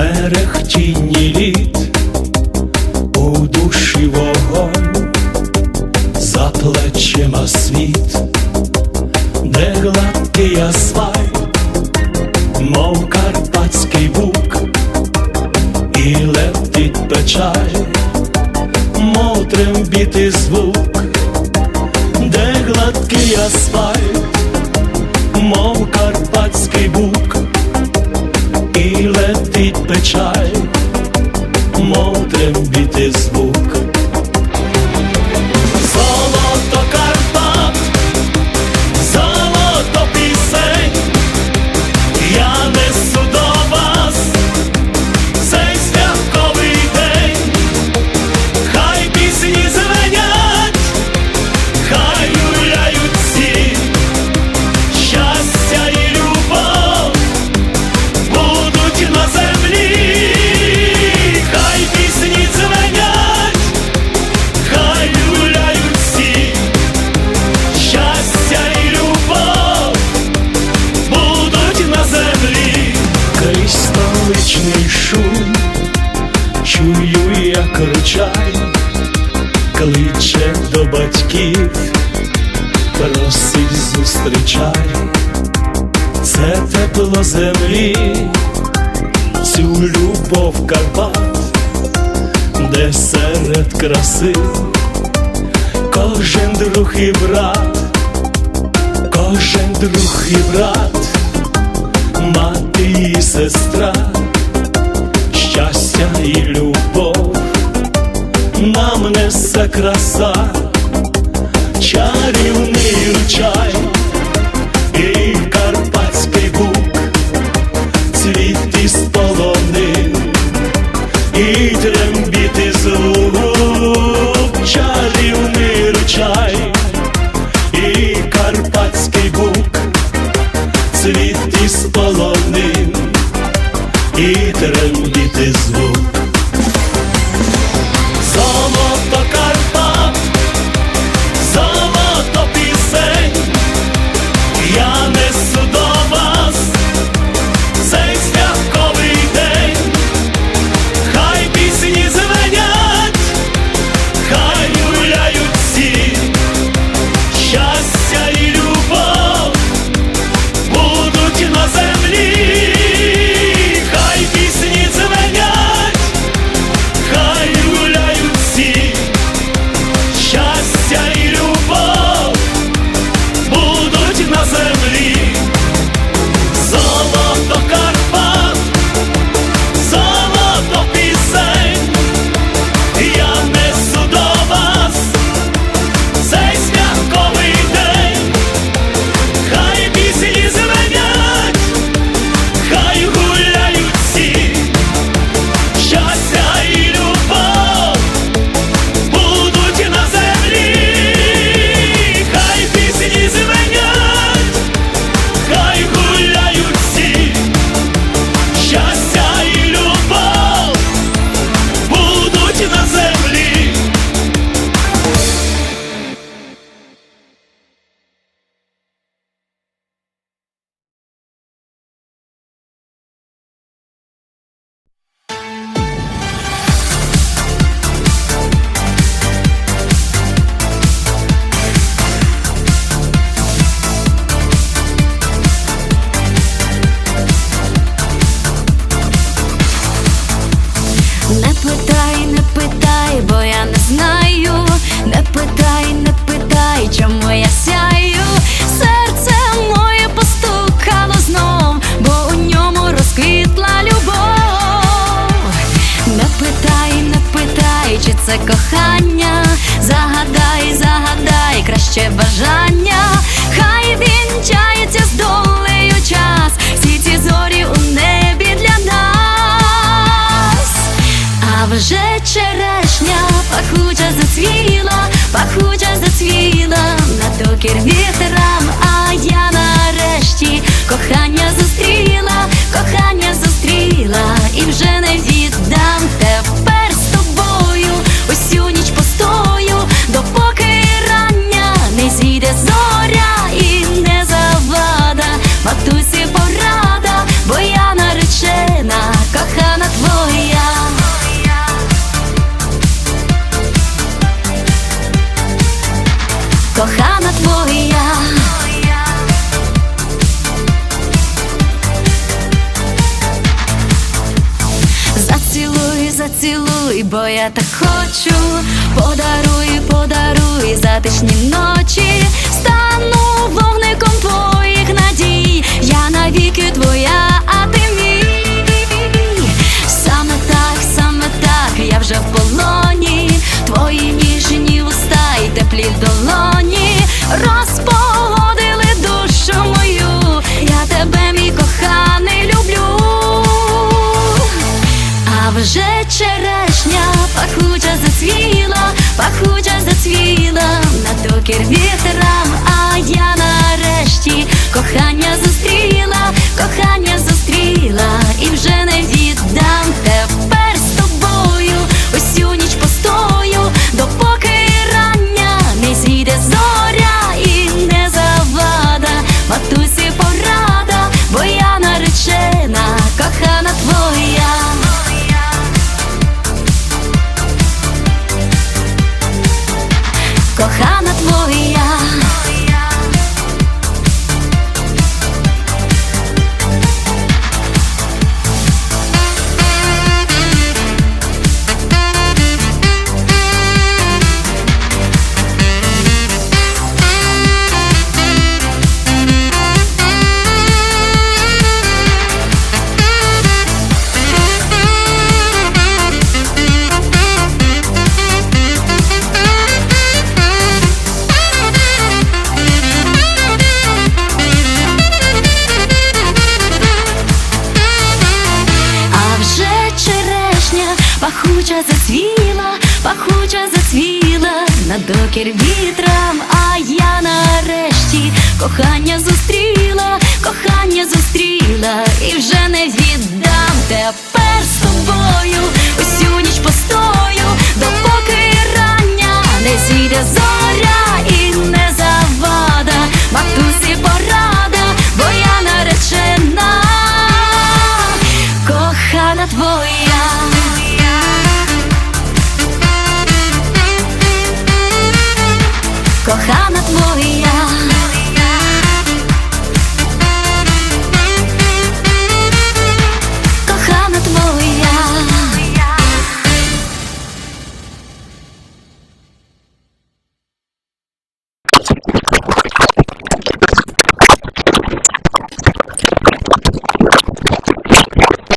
Мерехтінні літ, у душі вогонь, за плечима світ, де гладкий асфальт, мов карпатський бук, і летить печаль, мов трембіти звук, де гладкий асфальт печаль, мов трембіти звук. Кличе до батьків просить зустрічай, це тепло землі, цю любов Карпат, де серед краси кожен друг і брат, кожен друг і брат, мати і сестра, щастя і любов несе краса чарівний ручай і карпатський бук, цвіт із полонин, і трембіти звук, чарівний ручай і карпатський бук, цвіт із полонин, і трембіти звук. Питай, не питай, бо я не знаю. Не питай, не питай, чому я сяю. Серце моє постукало знов, бо у ньому розквітла любов. Не питай, не питай, чи це кохання. Загадай, загадай, краще бажання. вже черешня, пахуча зацвіла, пахуча зацвіла, на докір вітрам, а я нарешті кохання зустріла, кохання зустріла. І вже не віддам тебе. я так хочу, подаруй, подаруй затишні ночі. quieres. докір вітрам, а я нарешті кохання зустріла, кохання зустріла і вже не віддам тепер з тобою усю ніч постою, допоки рання не зійде зоря і не завада, матусі пора.